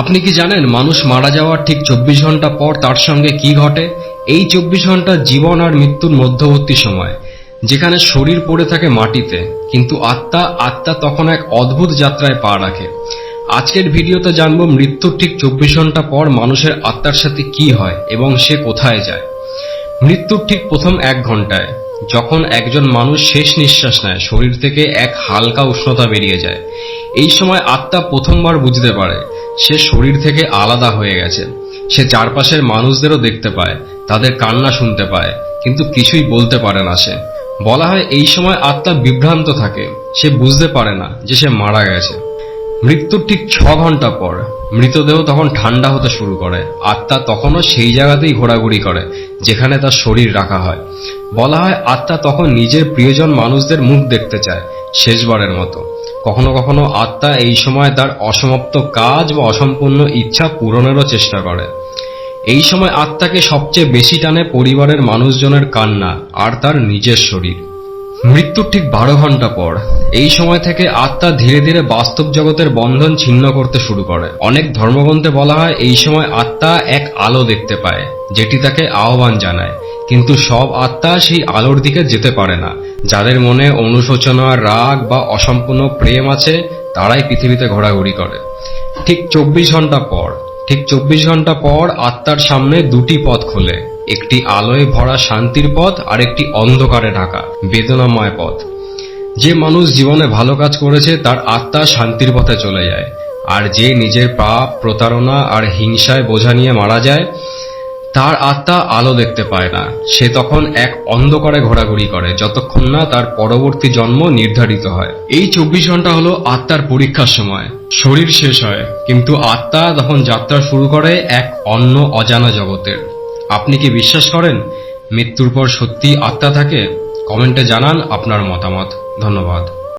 আপনি কি জানেন মানুষ মারা যাওয়ার ঠিক চব্বিশ ঘণ্টা পর তার সঙ্গে কি ঘটে? এই চব্বিশ ঘণ্টা জীবন আর মৃত্যুর মধ্যবর্তী সময়, যেখানে শরীর পড়ে থাকে মাটিতে, কিন্তু আত্মা আত্মা তখন এক অদ্ভুত যাত্রায় পা রাখে। আজকের ভিডিওতে জানব মৃত্যুর ঠিক চব্বিশ ঘণ্টা পর মানুষের আত্মার সাথে কি হয় এবং সে কোথায় যায়। মৃত্যুর ঠিক প্রথম এক ঘন্টায়, যখন একজন মানুষ শেষ নিঃশ্বাস নেয়, শরীর থেকে এক হালকা উষ্ণতা বেরিয়ে যায়। এই সময় আত্মা প্রথমবার বুঝতে পারে, সে শরীর থেকে আলাদা হয়ে গেছে। সে চারপাশের মানুষদেরও দেখতে পায়, তাদের কান্না শুনতে পায়, কিন্তু কিছুই বলতে পারে না সে। বলা হয় এই সময় আত্মা বিভ্রান্ত থাকে, সে বুঝতে পারে না যে সে মারা গেছে। মৃত্যুর ঠিক ছ ঘণ্টা পর, মৃতদেহ তখন ঠান্ডা হতে শুরু করে। আত্মা তখনও সেই জায়গাতেই ঘোরাঘুরি করে, যেখানে তার শরীর রাখা হয়। বলা হয় আত্মা তখন নিজের প্রিয়জন মানুষদের মুখ দেখতে চায়, শেষবারের মতো। কখনো কখনো আত্মা এই সময় তার অসমাপ্ত কাজ বা অসম্পূর্ণ ইচ্ছা পূরণেরও চেষ্টা করে। এই সময় আত্মাকে সবচেয়ে বেশি টানে পরিবারের মানুষজনের কান্না আর তার নিজের শরীর। মৃত্যুর ঠিক বারো ঘণ্টা পর এই সময় থেকে আত্মা ধীরে ধীরে বাস্তব জগতের বন্ধন ছিন্ন করতে শুরু করে। অনেক ধর্মগ্রন্থে বলা হয়, এই সময় আত্মা এক আলো দেখতে পায়, যেটি তাকে আহ্বান জানায়। কিন্তু সব আত্মা সেই আলোর দিকে যেতে পারে না। যাদের মনে অনুশোচনা, রাগ বা অসম্পূর্ণ প্রেম আছে, তারাই পৃথিবীতে ঘোরাঘুরি করে। ঠিক চব্বিশ ঘণ্টা পর, ঠিক চব্বিশ ঘণ্টা পর আত্মার সামনে দুটি পথ খোলে। একটি আলোয় ভরা শান্তির পথ আর একটি অন্ধকারে ঢাকা, বেদনাময় পথ। যে মানুষ জীবনে ভালো কাজ করেছে, তার আত্মা শান্তির পথে চলে যায়। আর যে নিজের পাপ, প্রতারণা আর হিংসায় বোঝা নিয়ে মারা যায় তার আত্মা আলো দেখতে পায় না। সে তখন এক অন্ধকারে ঘোরাঘুরি করে, যতক্ষণ না তার পরবর্তী জন্ম নির্ধারিত হয়। এই চব্বিশ ঘণ্টা হলো আত্মার পরীক্ষার সময়। শরীর শেষ হয়, কিন্তু আত্মা তখন যাত্রা শুরু করে এক অন্য অজানা জগতের। আপনি কি বিশ্বাস করেন? মৃত্যুর পর সত্যি আত্মা থাকে? কমেন্টে জানান আপনার মতামত। ধন্যবাদ।